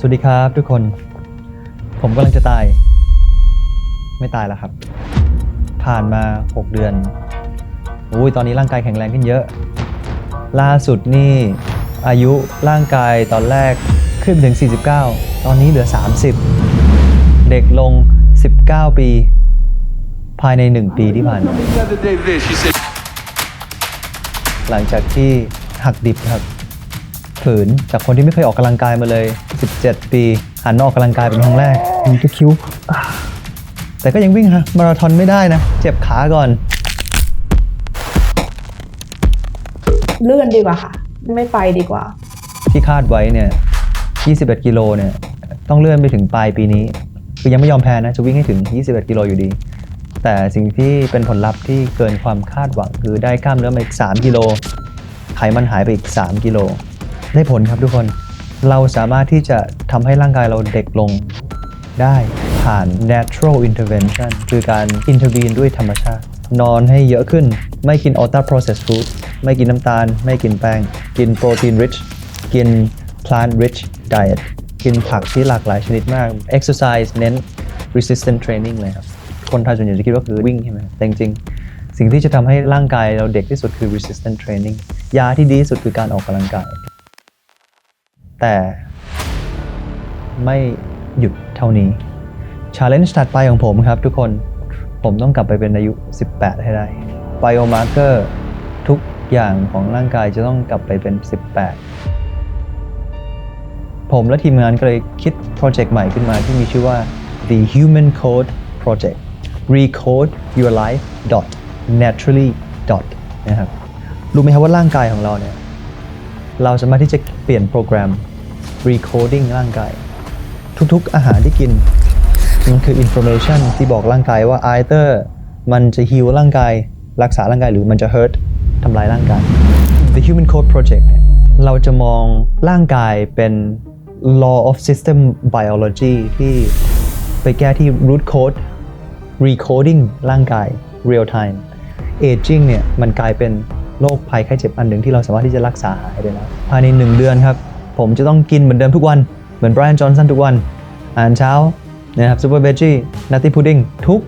สวัสดีครับทุกคน ผมกำลังจะตาย ไม่ตายแล้วครับ ผ่านมา 6 เดือนอุ้ยตอนนี้ร่างกายแข็งแรงขึ้นเยอะ ล่าสุดนี่ อายุร่างกายตอนแรกขึ้นไปถึง 49 ตอนนี้เหลือ 30 เด็กลง 19 ปี ภายใน 1 ปีที่ผ่านมา The other day, this she said. หลังจากที่หักดิบครับ ฝืน จากคนที่ไม่เคยออกกำลังกายมาเลย 17 ปีหันมาออกกำลังกายเป็นครั้งแรกมีตะคริวอ่าแต่ก็ยังวิ่งฮะมาราธอนไม่ได้นะ เจ็บขาก่อน เลื่อนดีกว่าค่ะ ไม่ไปดีกว่า ที่คาดไว้เนี่ย21กิโลเนี่ยต้องเลื่อนไปถึงปลายปีนี้ คือยังไม่ยอมแพ้นะ จะวิ่งให้ถึง 21 กิโลอยู่ดี แต่สิ่งที่เป็นผลลัพธ์ที่เกินความคาดหวัง คือได้กล้ามเนื้อมาอีก 3 กิโล ไขมันหายไปอีก 3 กิโล ได้ผลครับทุกคน เราสามารถที่จะทำให้ร่างกายเราเด็กลงได้ผ่าน natural intervention คือการ intervene ด้วยธรรมชาติ นอนให้เยอะขึ้น ไม่กิน ultra processed food ไม่กินน้ำตาล ไม่กินแป้ง กิน protein rich กิน plant rich diet กินผักที่หลากหลายชนิดมาก exercise เน้น resistant training เลยครับ คนไทยส่วนใหญ่จะคิดว่าคือวิ่งใช่ไหมแต่จริงสิ่งที่จะทำให้ร่างกายเราเด็กที่สุดคือ resistant training ยาที่ดีที่สุดคือการออกกำลังกาย แต่ไม่หยุดเท่านี้ challenge ถัดไปของผมครับทุกคนผมต้องกลับไปเป็นอายุ 18 ให้ได้ biomarker ทุกอย่างของร่างกายจะต้องกลับไปเป็น 18 ผมและทีมงานก็เลยคิดโปรเจกต์ใหม่ขึ้นมาที่มีชื่อว่า The Human Code Project Recode Your Life dot naturally dot นะครับรู้ไหมครับว่าร่างกายของเราเนี่ย เราสามารถที่จะ เปลี่ยนโปรแกรม recoding ร่างกาย ทุกๆอาหารที่กิน มันคือ information ที่บอกร่างกายว่า either มันจะ heal ร่างกาย รักษาร่างกายหรือมันจะ hurt ทำลายร่างกาย The Human Code Project เนี่ยเราจะมองร่างกายเป็น law of system biology ที่ไปแก้ที่ root code recoding ร่างกาย real time aging เนี่ยมันกลายเป็น โรคภัยไข้เจ็บอันหนึ่งที่เราสามารถที่จะรักษาหายได้แล้วภายใน 1 เดือนครับ ผมจะต้องกินเหมือนเดิมทุกวัน เหมือน Brian Johnson ทุกวันอาหารเช้านะครับ Super Veggie Nutty Pudding ทุก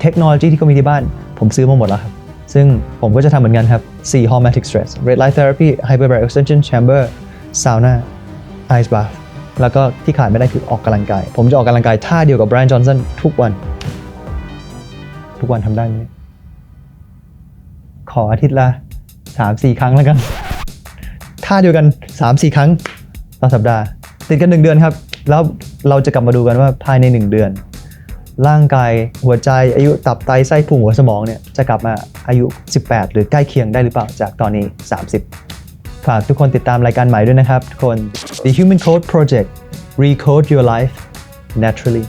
เทคโนโลยีที่เขามีที่บ้าน ผมซื้อมาหมดแล้วครับ ซึ่งผมก็จะทำเหมือนกันครับ 4 Hormetic Stress Red Light Therapy Hyperbaric Oxygen Chamber Sauna Ice Bath แล้วก็ที่ขาดไม่ได้คือออกกำลังกาย ผมจะออกกำลังกายท่าเดียวกับ Brian Johnson ทุกวัน ทุกวันทำได้ไหมขออาทิตย์ละ 3-4ครั้งแล้วกัน ท่าเดียวกัน3-4ครั้งต่อสัปดาห์ ติดกัน1เดือนครับ แล้วเราจะกลับมาดูกันว่าภายใน1เดือน ร่างกายหัวใจอายุตับไตไส้พุงหัวสมองเนี่ยจะกลับมาอายุ 18 หรือใกล้เคียงได้หรือเปล่าจากตอนนี้ 30 ฝากทุกคนติดตามรายการใหม่ด้วยนะครับทุกคน The Human Code Project Recode Your Life Naturally